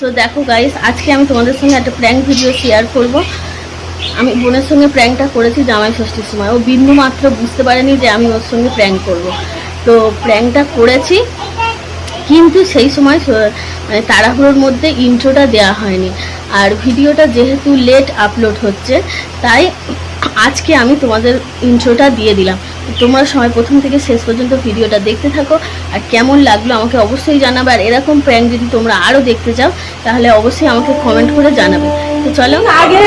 So দেখো guys আজকে আমি তোমাদের সঙ্গে একটা প্র্যাঙ্ক ভিডিও শেয়ার করব। আমি বোনের সঙ্গে প্র্যাঙ্কটা করেছি জামাই ষষ্ঠীর সময়। ও বিন্দু মাত্র বুঝতে পারেনি যে আমি ওর সঙ্গে প্র্যাঙ্ক করব। তো প্র্যাঙ্কটা করেছি, কিন্তু সেই সময় মানে তাড়াহুড়োর মধ্যে ইন্ট্রোটা দেওয়া হয়নি। আর ভিডিওটা যেহেতু লেট আপলোড হচ্ছে, তাই আজকে আমি তোমাদের ইন্ট্রোটা দিয়ে দিলাম। তোমরা সময় প্রথম থেকে শেষ পর্যন্ত ভিডিওটা দেখতে থাকো, আর কেমন লাগল আমাকে অবশ্যই জানাবে, আর এরকম প্র্যাঙ্ক যদি তোমরা আরও দেখতে চাও, তাহলে অবশ্যই আমাকে কমেন্ট করে জানাবে। তো চলো। আগে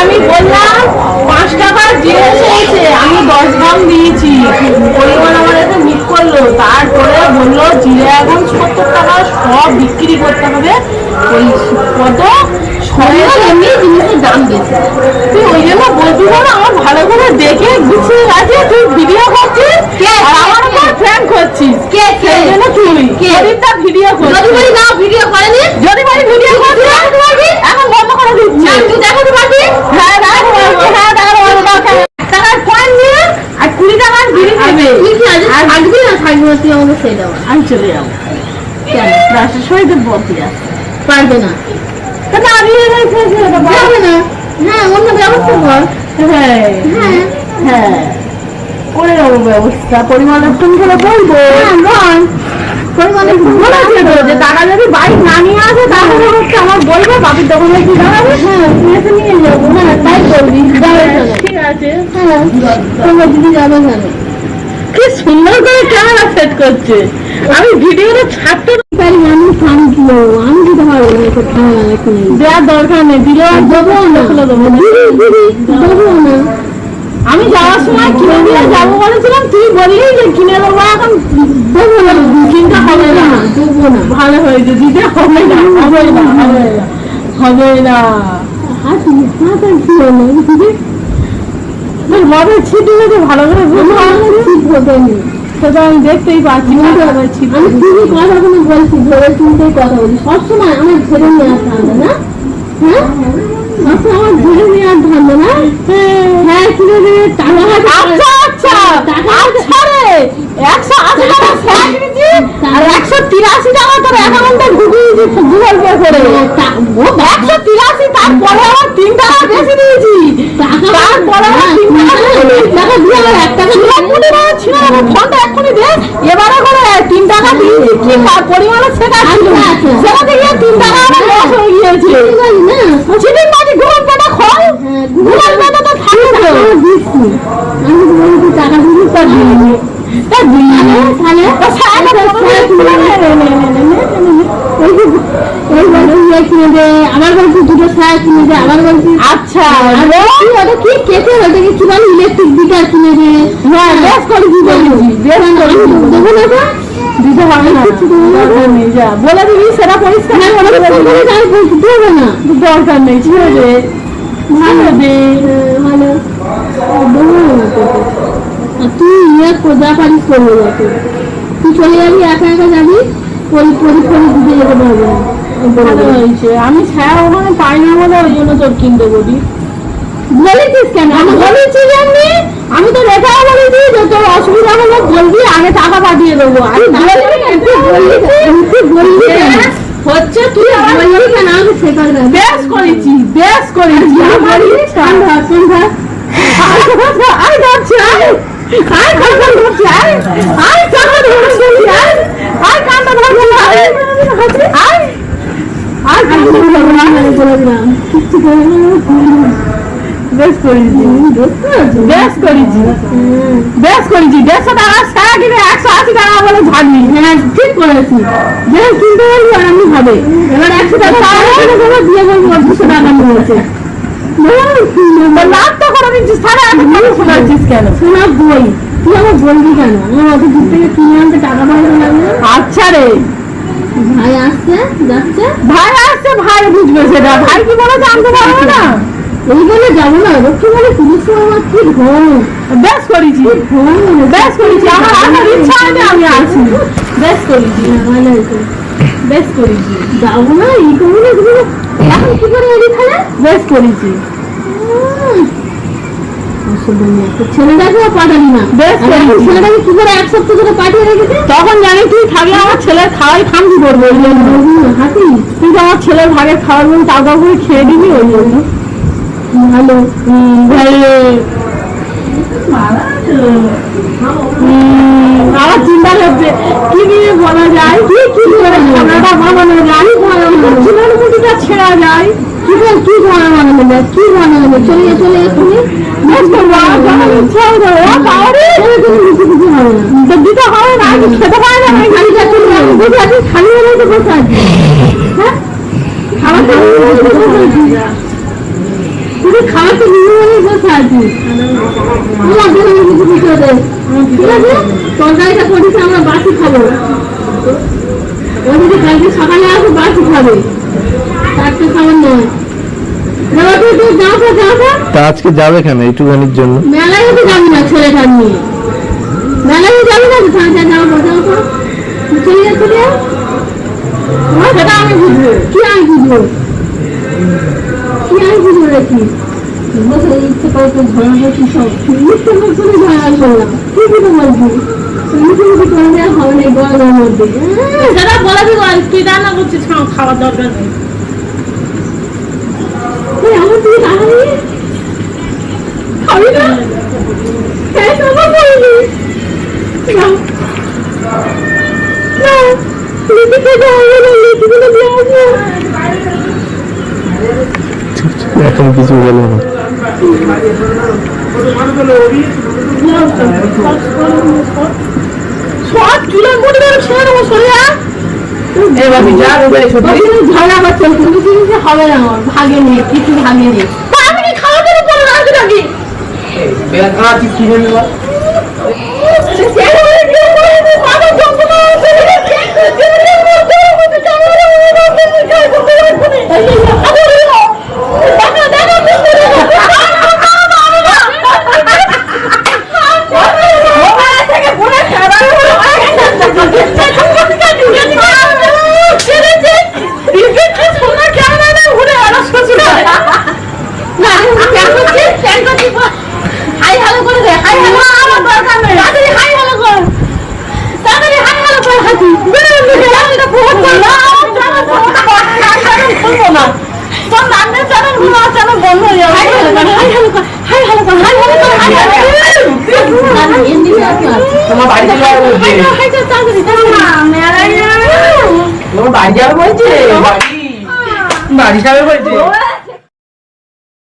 আমি বললাম পাঁচ জিনিস আমি দশ গ্রাম দিয়েছি। পরিমাণ আমার মিট করল, তারপরে বলল জিরে এখন সত্তর টাকা সব বিক্রি করতে হবে। ওই কত? ছয়শো এমনি জিনিসের দাম বেশি তুই ওই জন্য বলছি না আমার ভালো করে দেখে গুছিয়ে আছে তুই ভিডিও করছিস আর আমার উপর করছিস। কে জন্য তুই প্রদীপটা ভিডিও করছিস। না ভিডিও করেনি? যদি বাড়ি ভিডিও করতে এখন বন্ধ করে দিচ্ছি। তুই দেখাতে পারবি হ্যাঁ দেখাতে পারব হ্যাঁ দেখাতে পারব দেখাতে এক টাকার কয়েন নিয়ে আর কুড়ি টাকার বিড়ি দেবে তুই কি আজ থাকবি না যাচ্ছে পারবে না হ্যাঁ হ্যাঁ হ্যাঁ হ্যাঁ বলব হ্যাঁ যদি বলবে বাপির দোকানে কি দাঁড়াবে হ্যাঁ নিয়ে যাব হ্যাঁ তাই যাবে ঠিক আছে হ্যাঁ তোমার দিদি যাবে কেন কি সুন্দর করে ক্যামেরা সেট করছে আমি ভিডিওটা ছাড়তে পারি আমি থামলো আমি দিতে পারব না একটু হ্যাঁ দেওয়ার দরকার নেই দিলে আর দেবো না দেবো না। আমি যাওয়ার সময় কিনে দিয়ে যাব বলেছিলাম তুই বললি যে কিনে দেবো এখন দেবো না কিনতে হবে না দেবো না ভালো হয়েছে দিতে হবে না হবে না হবে না হবে আর দিদি যদি ভালো করে সেটা আমি দেখতেই পাচ্ছি আবার ছিটি আমি বলছি ধরে চিন্তাই কথা বলি সবসময় আমার ছেড়ে নিয়ে আসতে না? হ্যাঁ? সবসময় আমার ছেড়ে নেওয়ার আসতে না? হ্যাঁ। টাকা আচ্ছা আচ্ছা। টাকা আচ্ছা রে একশো আশি টাকা ফ্যান নিয়েছি আর একশো তিরাশি টাকা তোর অ্যাকাউন্টে ঢুকিয়েছি গুগল পে করে। একশো তিরাশি তারপরে আমার তিন টাকা বেশি দিয়েছি। টাকা তারপরে আমার তিন টাকা টাকা দিয়ে আমার এক টাকা। ছিল এক্ষুনি ছিল আমার ফোনটা এক্ষুনি দে। এবারে করে তিন টাকা দিয়েছি। কি পরিমাণে সেটা ছিল। আচ্ছা, আচ্ছা। দিয়ে তিন টাকা আমার লস হয়ে গিয়েছে। চিনির মাঝে গুগল পেটা খোল। হ্যাঁ, গুগল পেটা ইয়ে কিনে দে আবার বলছি দুটো সায়া কিনে দে আবার বলছি আচ্ছা ওটা কি কেটে ওটাকে কি বলে ইলেকট্রিক গিটার কিনে দে হ্যাঁ বেশ করে দেবো না তো? দিতে হবে না। যা বলে দিবি সেটা পরিষ্কার না দরকার নেই ঠিক আছে? ভালো হ্যাঁ, ভালো। তুই ইয়ে যা পারিস করব তুই চলে যাবি একা একা যাবি পরি পরি পরি দিতে যেতে পারব না। ভালো হয়েছে। আমি ছায়া ওখানে পাই না বলে ওই জন্য তোর কিনতে বলি। বলেছিস কেন? আমি বলেছি জানি আমি তো রেখাও বলেছি যে তোর অসুবিধা হলে বলবি আগে টাকা পাঠিয়ে দেবো। আর কেন? হচ্ছে তুই বললি কেন? শেখার দরকার। বেশ করেছি বেশ করেছি। কান ধর। আয় ধরছি আয়। আয় কান্না ধরছি আয়। আয় কান্না ধরছি আয়। আয় কান্না ধরছি আয় শোনাচ্ছিস কেন শোনা বই তুই আমার বলবি কেন আমার অত দূর থেকে টাকা পয়সা আচ্ছা রে। ভাই আসছে যাচ্ছে? ভাই আসছে ভাই বুঝবে সেটা। ভাই কি বলে জানতে পারব না? এই বলে যাব না লক্ষ্মী বলে পুলিশ আমার কি ঘুম বেশ করেছি। ঘুম বেশ করেছি। আমার আসার ইচ্ছা হয়নি আমি আছি। বেশ করেছি। ভালো হয়েছে। বেশ করেছি। যাব না এই করব না এখন কি করে এলি তাহলে? বেশ করেছি। উম, অসুবিধা নেই তো ছেলেটাকে পাঠাবি না ছেলেটাকে কি করে এক সপ্তাহ ধরে পাঠিয়ে রেখেছে? তখন জানি তুই থাকলে আমার ছেলের খাওয়াই খামতি করব হাতি তুই তো আমার ছেলের ভাগে খাওয়াবি টাকা করে খেয়ে দিবি ওই জন্য। ভালো। আমার চিন্তা হচ্ছে কি নিয়ে বলা যায়? কি কি করে খানাটা বানানো যায়। মুটিটা ছেঁড়া যায়। কি বল, কি ঘরে বানানো যায় কি বানানো যায় চলে চলে খেতে পারি না, আমি খালি হয়ে আমরা বাসি খাব। ও যদি কালকে সকালে আসো, বাসি খাবে চারটে খাবার নয় না তুই তুই যাও তো আজকে যাবে কেন এইটুখানির জন্য? মেলায় তো যাবি না ছেলে ছেলেটা নিয়ে। মেলায় যাবি না তো? তাহলে যাও তো তো চলে যা চলে যা সেটা আমি বুঝব। কি আমি বুঝব? কি আমি বুঝব রে কি? ইচ্ছে করে তো ঝগড়া করছি সব। মুখ করে ঝগড়া করলাম কি কিছু বলছি? মিথ্যে মুখে করে দেওয়া হবে না এই গরমের মধ্যে সেটা বলে দিব আর তুই রান্না করছিস খাও- খাওয়ার দরকার নেই আমার তুই না হ্যাঁ তোমার বলবি না না লিখি থেকে হবে না লিখি থেকে দিয়ে আসব এখন কিছু বলো না সব ধরে ছেড়ে দেবো যা হবে না আমার ভাগে নেই কিছু ভাগে নেই। আমি কি খাওয়া হাই হ্যালো করে দে হাই হ্যালো আমার দরকার নেই তাড়াতাড়ি হাই হ্যালো কর তাড়াতাড়ি হাই হ্যালো কর হাতি আমি তো ফোন করলাম চ্যানেল খুলবো না তোর রান্নার চ্যানেলগুলো চ্যানেল বন্ধ হয়ে যাবে হাই হ্যালো কর হাই হ্যালো কর হাই হ্যালো কর হাই হ্যালো কর হাই হ্যালো তোমার বাড়ি যাবে বলছে তোমার বাড়ি যাবে বলছে বাড়ি বাড়ি যাবে বলছে